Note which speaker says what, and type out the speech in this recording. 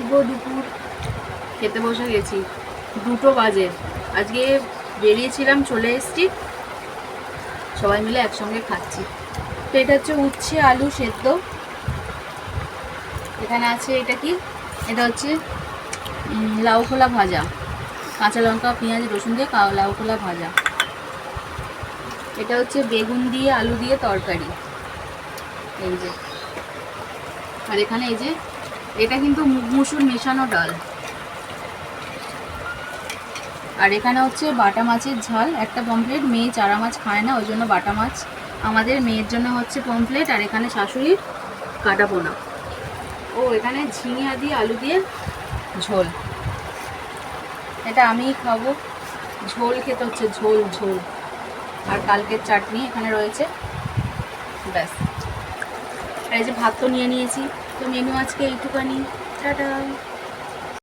Speaker 1: শুভ দুপুর। খেতে বসে গেছি। দুটো বাজে। আজকে বেরিয়েছিলাম, চলে এসেছি। সবাই মিলে একসঙ্গে খাচ্ছি। তো এটা হচ্ছে উচ্ছে, আলু সেদ্ধ। এখানে আছে এটা কি? এটা হচ্ছে লাউ খোলা ভাজা। কাঁচা লঙ্কা, পেঁয়াজ, রসুন দিয়ে লাউ খোলা ভাজা। এটা হচ্ছে বেগুন দিয়ে, আলু দিয়ে তরকারি। এই যে। আর এখানে এই যে এটা কিন্তু মুসুর মেশানো ডাল। আর এখানে হচ্ছে বাটা মাছের ঝাল, একটা পমপ্লেট মেয়ে চারা মাছ খায় না, ওই জন্য বাটা মাছ। আমাদের মেয়ের জন্য হচ্ছে পমপ্লেট আর এখানে শাশুড়ির কাটা পোনা। ও, এখানে ঝিঙে দিয়ে আলু দিয়ে ঝোল। এটা আমিই খাব। ঝোল খেতে হচ্ছে ঝোল ঝোল। আর কালকের চাটনি এখানে রয়েছে। ব্যাস। এই যে ভাত তো নিয়ে নিয়েছি। তো মেনু আজকে এইটুকানি। টাটা।